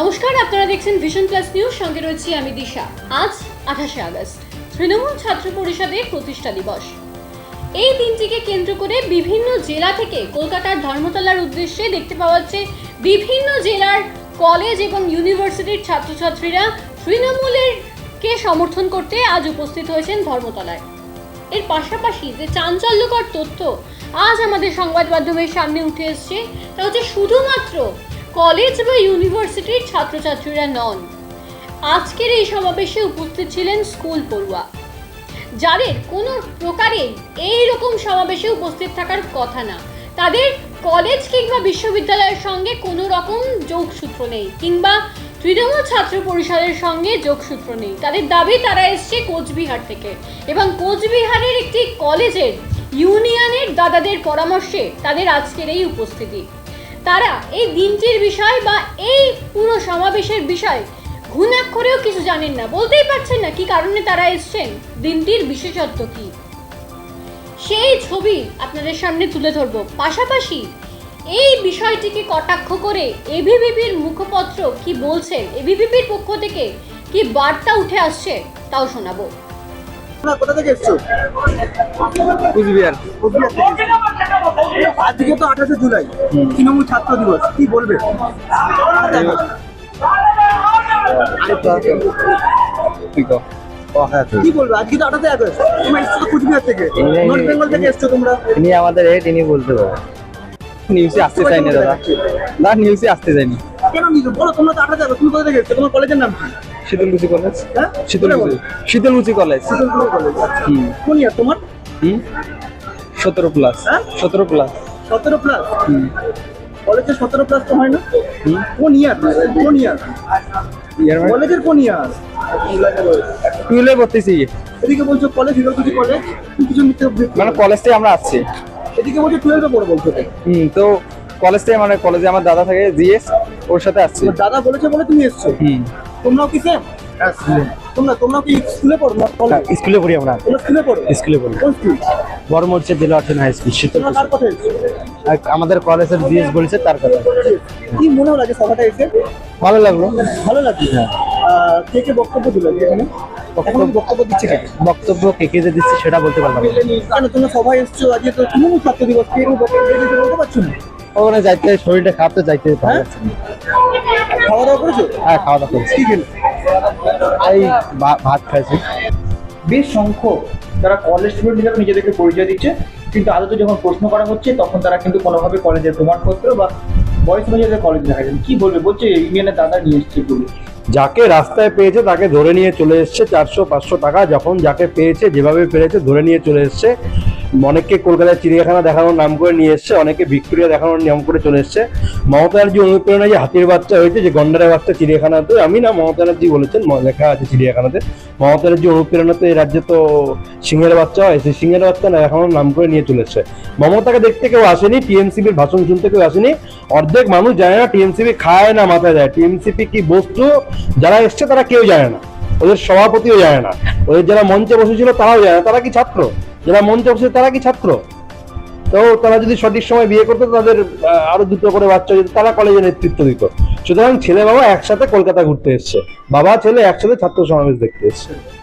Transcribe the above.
নমস্কার, আপনারা দেখছেন ভিশন প্লাস নিউজ সঙ্গে রয়েছি আমি দিশা। আজ আঠাশে আগস্ট, তৃণমূল ছাত্র পরিষদের প্রতিষ্ঠা দিবস। এই দিনটিকে কেন্দ্র করে বিভিন্ন জেলা থেকে কলকাতার ধর্মতলার উদ্দেশ্যে দেখতে পাওয়া যাচ্ছে বিভিন্ন জেলার কলেজ এবং ইউনিভার্সিটির ছাত্রছাত্রীরা তৃণমূলের কে সমর্থন করতে আজ উপস্থিত হয়েছেন ধর্মতলায়। এর পাশাপাশি যে চাঞ্চল্যকর তথ্য আজ আমাদের সংবাদ মাধ্যমের সামনে উঠে এসছে, তা হচ্ছে শুধুমাত্র কলেজ বা ইউনিভার্সিটির ছাত্রছাত্রীরা নন। আজকের এই সমাবেশে উপস্থিত ছিলেন স্কুল পড়ুয়া। যাদের কোনো প্রকারে এই রকম সমাবেশে উপস্থিত থাকার কথা না। তাদের কলেজ কিংবা বিশ্ববিদ্যালয়ের সঙ্গে কোনো রকম যোগসূত্র নেই, কিংবা তৃণমূল ছাত্র পরিষদের সঙ্গে যোগসূত্র নেই। তাদের দাবি, তারা এসছে কোচবিহার থেকে এবং কোচবিহারের একটি কলেজের ইউনিয়নের দাদাদের পরামর্শে তাদের আজকের এই উপস্থিতি। তারা এই দিনটির বিষয় বা এই পুরো সমাবেশের বিষয় ঘুণাক্ষরেও কিছু জানেন না। বলতেই পারছেন না কি কারণে তারা এসছেন। দিনটির বিশেষত্ব কি? সেই ছবি আপনাদের সামনে তুলে ধরবো। পাশাপাশি এই বিষয়টিকে কটাক্ষ করে এবিভিপির মুখপত্র কি বলছেন এবিভিপির পক্ষ থেকে কি বার্তা উঠে আসছে, তাও শোনাবো। তোমরা কোথা থেকে এসছো? কুচবিহার। কোচবিহার থেকে। আজকে তো আঠাশে জুলাই। তৃণমূল ছাত্র দিবস। কি বলবে? কি বলবে? আজকে তো আঠাশে আগস্ট। তোমরা এসছো কুচবিহার থেকে। নর্থ বেঙ্গল থেকে এসছো তোমরা। আমাদের হেড ইনি বলতে পারে। নিউজে আসতে চাইনি দাদা। না নিউজে আসতে চাইনি। কেন নিজে বলো তোমরা তো আঠাশে আগস্ট। তুমি কোথা থেকে এসছো? তোমার কলেজের নাম কি? শীতলকুচি কলেজ? হ্যাঁ? শীতলকুচি শীতলকুচি কলেজ। শীতলকুচি কলেজ হুম। কোন ইয়ার তোমার? হুম? সতেরো প্লাস হ্যাঁ? সতেরো প্লাস সতেরো প্লাস হুম। কলেজের সতেরো প্লাস তো হয় না? কোন ইয়ার? কোন ইয়ার? ইয়ার মানে? কলেজের কোন ইয়ার? টুয়েলভে পড়তেছি। এদিকে বলছো কলেজ হিরোকুচি কলেজ। কিছু মিথ্যে মানে কলেজ থেকে আমরা আসছি এদিকে বলছো টুয়েলভে পড়ো বলছো। হুম তো কলেজ থেকে মানে কলেজে আমার দাদা থাকে জিএস ওর সাথে আসছি দাদা বলেছে বলে তুমি এসছো? হুম। তোমরাও কি সেম তোমরা তোমরা কি স্কুলে পড়ো না স্কুলে পড়ি আমরা। স্কুলে পড়ো? স্কুলে পড়ি। কোন স্কুল বড় মরচে দিল আছেন হাই স্কুল শীতল আমাদের কলেজের বিএস বলেছে তার কথা। কি মনে সভাটা এসে? ভালো লাগল। ভালো লাগছে আহ, কে কে বক্তব্য দিল এখানে? বক্তব্য দিচ্ছে কে? বক্তব্য কে কে যে দিচ্ছে সেটা বলতে পারলাম। কেন তোমরা সভায় এসছো? আজকে তো তৃণমূল ছাত্র দিবস কে বক্তব্য দিয়েছে বলতে পারছ না? ওখানে যাইতে শরীরটা খারাপ যাইতে ভালো করেছ হ্যাঁ খাওয়া দাওয়া করছি। এই ভাত খাইছি। বেশ সংখ্যক তারা কলেজ স্টুডেন্ট হিসেবে নিজেদেরকে পরিচয় দিচ্ছে কিন্তু আদতে যখন প্রশ্ন করা হচ্ছে তখন তারা কিন্তু কোনোভাবে কলেজের প্রমাণপত্র বা বয়স অনুযায়ী কলেজ দেখা যায় কি বলবে? বলছে ইউনিয়নের দাদা নিয়ে এসছে পুলিশ যাকে রাস্তায় পেয়েছে তাকে ধরে নিয়ে চলে এসছে চারশো পাঁচশো টাকা। যখন যাকে পেয়েছে যেভাবে পেরেছে ধরে নিয়ে চলে এসছে। অনেককে কলকাতার চিড়িয়াখানা দেখানোর নাম করে নিয়ে এসছে অনেকে ভিক্টোরিয়া দেখানোর নিয়ম করে চলে এসছে। মমতা ব্যানার্জি অনুপ্রেরণা যে হাতির বাচ্চা হয়েছে, যে গন্ডারের বাচ্চা চিড়িয়াখানাতে, আমি না মমতা ব্যানার্জি বলেছেন লেখা আছে চিড়িয়াখানাতে। মমতা ব্যানার্জি অনুপ্রেরণাতে এই রাজ্যে তো সিংহের বাচ্চা হয়, সেই সিংহের বাচ্চা না দেখানোর নাম করে নিয়ে চলে মমতাকে দেখতে কেউ আসেনি টিএমসিপির ভাষণ শুনতে কেউ আসেনি। অর্ধেক মানুষ জানে না টিএমসিপি খায় না মাথায় দেয়। টিএমসিপি কি বস্তু? যারা এসছে তারা কেউ জানে না। ওদের সভাপতিও জানে না। ওদের যারা মঞ্চে বসেছিল তারাও জানে না। তারা কি ছাত্র? যারা মঞ্চে বসে, তারা কি ছাত্র? তো তারা যদি সঠিক সময় বিয়ে করতো, তাদের আরও দুটো করে বাচ্চা যদি, তারা কলেজে নেতৃত্ব দিত। সুতরাং ছেলে বাবা একসাথে কলকাতা ঘুরতে এসছে। বাবা, ছেলে একসাথে ছাত্র সমাবেশ দেখতে এসছে।